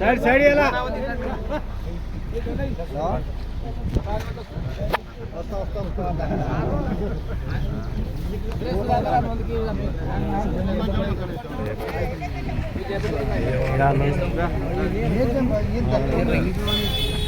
Side side ఎలా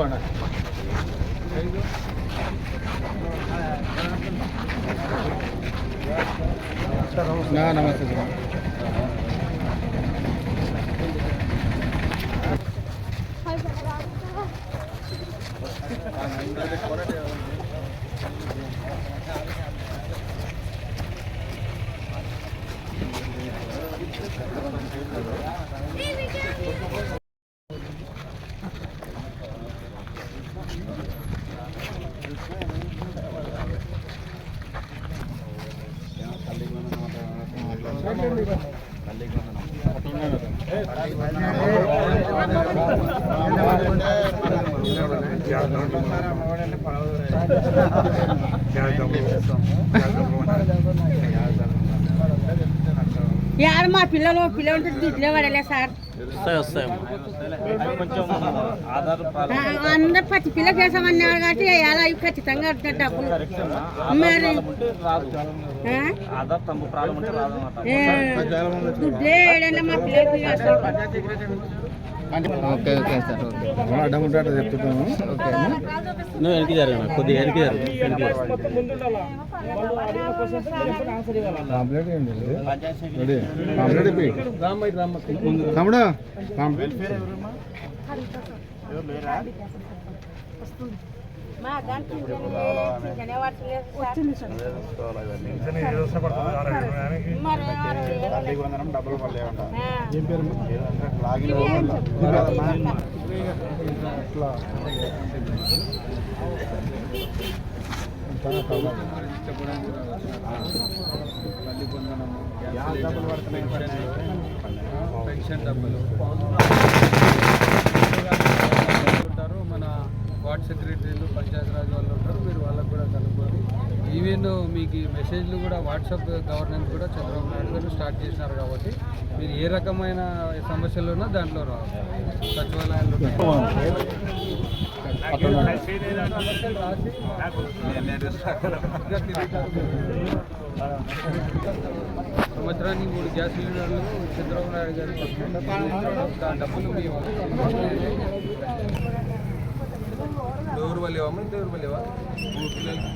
ಕೊಡುವಣ ನಮಸ್ತೆ sir Baby! యాడ మా పిల్లలు పిల్లలు దుడ్లే పడలే సార్. అందరు పచ్చి పిల్ల చేసామన్నారు కాబట్టి ఎలా ఇవి ఖచ్చితంగా డబ్బులు. మరి దుడ్లే ఏడన్నా మా పిల్లలకి అసలు ఓకే ఓకే సార్ ఓకే. అడ్డం ఉంటాడు చెప్తున్నాను ఓకే. నువ్వు వెనక్కి జరగను కొద్దిగా వెనక్కి జరుగు వెనక్కి జరుగు. కాంప్లీట్ ఏంటి రెడీ కాంప్లీట్ అయిపోయి తమ్ముడు? కాంప్లీట్ మా డబ్బులు పడలేవు పెన్షన్ డబ్బులు. వార్డ్ సెక్రటరీలు పంచాయతీరాజ్ వాళ్ళు ఉంటారు మీరు వాళ్ళకు కూడా కనుక్కోండి ఈవెన్ మీకు ఈ మెసేజ్లు కూడా వాట్సాప్ గవర్నెన్స్ కూడా చంద్రబాబు నాయుడు గారు స్టార్ట్ చేసినారు కాబట్టి మీరు ఏ రకమైన సమస్యలు ఉన్నా దాంట్లో రావాలి. సచివాలయాల్లో సంవత్సరానికి మూడు గ్యాస్ సిలిండర్లు చంద్రబాబు నాయుడు గారు డబ్బులు మీ డోర్ వల్లేవా డోర్ వల్లేవా మూడు పిల్లలకి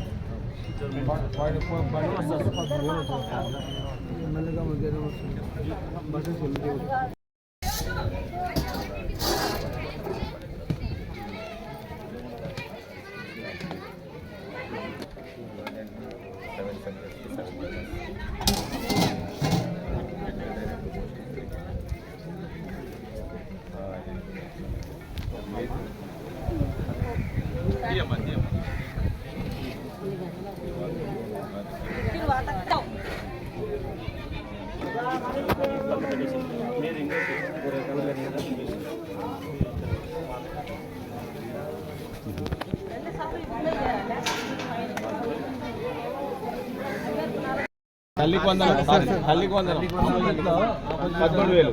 తల్లికి వందనం తల్లికి వందనం పదమూడు వేలు.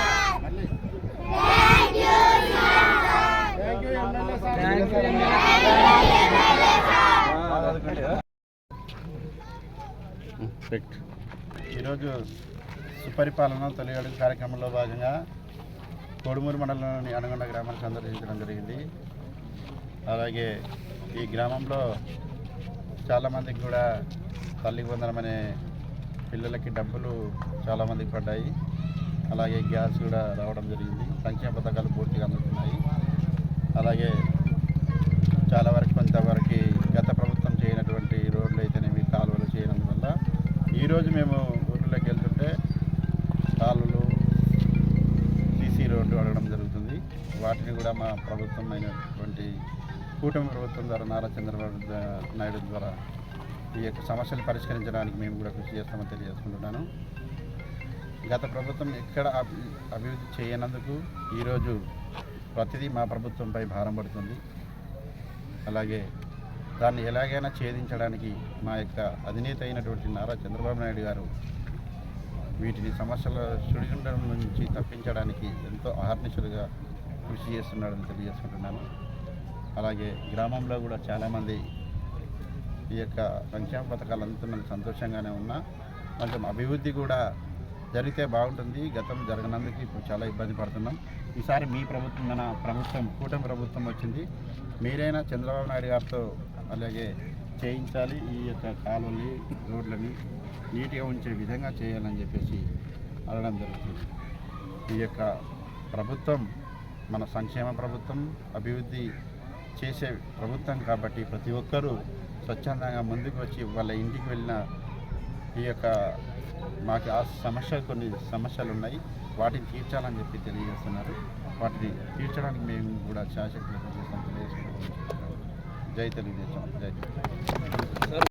ఈరోజు సుపరిపాలన తొలి అడుగు కార్యక్రమంలో భాగంగా కోడుమూరు మండలంలోని అనగొండ గ్రామాన్ని సందర్శించడం జరిగింది. అలాగే ఈ గ్రామంలో చాలామందికి కూడా తల్లికి వందనం అనే పిల్లలకి డబ్బులు చాలామందికి పడ్డాయి. అలాగే గ్యాస్ కూడా రావడం జరిగింది. సంక్షేమ పథకాలు పూర్తిగా అందుతున్నాయి. అలాగే చాలా వరకు కొంతవరకు గత ప్రభుత్వం చేయనటువంటి రోడ్లు అయితేనేవి కాలువలు చేయనందువల్ల ఈరోజు మేము ఊర్లోకి వెళ్తుంటే కాలువలు సీసీ రోడ్డు అడగడం జరుగుతుంది. వాటిని కూడా మా ప్రభుత్వం అయినటువంటి కూటమి ప్రభుత్వం ద్వారా నారా చంద్రబాబు నాయుడు ద్వారా ఈ యొక్క సమస్యలు పరిష్కరించడానికి మేము కూడా కృషి చేస్తామని తెలియజేసుకుంటున్నాను. గత ప్రభుత్వం ఎక్కడ అభి- అభివృద్ధి చేయనందుకు ఈరోజు ప్రతిదీ మా ప్రభుత్వంపై భారం పడుతుంది. అలాగే దాన్ని ఎలాగైనా ఛేదించడానికి మా యొక్క అధినేత అయినటువంటి నారా చంద్రబాబు నాయుడు గారు వీటిని సమస్యల సుడిగుండం నుంచి తప్పించడానికి ఎంతో ఆహర్నిశలుగా కృషి చేస్తున్నాడని తెలియజేసుకుంటున్నాను. అలాగే గ్రామంలో కూడా చాలామంది ఈ యొక్క సంక్షేమ పథకాలు అందుతున్నది సంతోషంగానే ఉన్నా. కొంచెం అభివృద్ధి కూడా జరిగితే బాగుంటుంది. గతం జరగనందుకు ఇప్పుడు చాలా ఇబ్బంది పడుతున్నాం. ఈసారి మీ ప్రభుత్వం మన ప్రభుత్వం కూటమి ప్రభుత్వం వచ్చింది. మీరైనా చంద్రబాబు నాయుడు గారితో అలాగే చేయించాలి. ఈ యొక్క కాలువని రోడ్లని నీట్గా ఉంచే విధంగా చేయాలని చెప్పేసి అడగడం జరుగుతుంది. ఈ యొక్క ప్రభుత్వం మన సంక్షేమ ప్రభుత్వం అభివృద్ధి చేసే ప్రభుత్వం కాబట్టి ప్రతి ఒక్కరూ స్వచ్ఛందంగా ముందుకు వచ్చి వాళ్ళ ఇంటికి వెళ్ళిన ఈ యొక్క మాకు ఆ సమస్య కొన్ని సమస్యలు ఉన్నాయి వాటిని తీర్చాలని చెప్పి తెలియజేస్తున్నారు. వాటిని తీర్చడానికి మేము కూడా శాసకులు జై తెలుగుదేశం. జై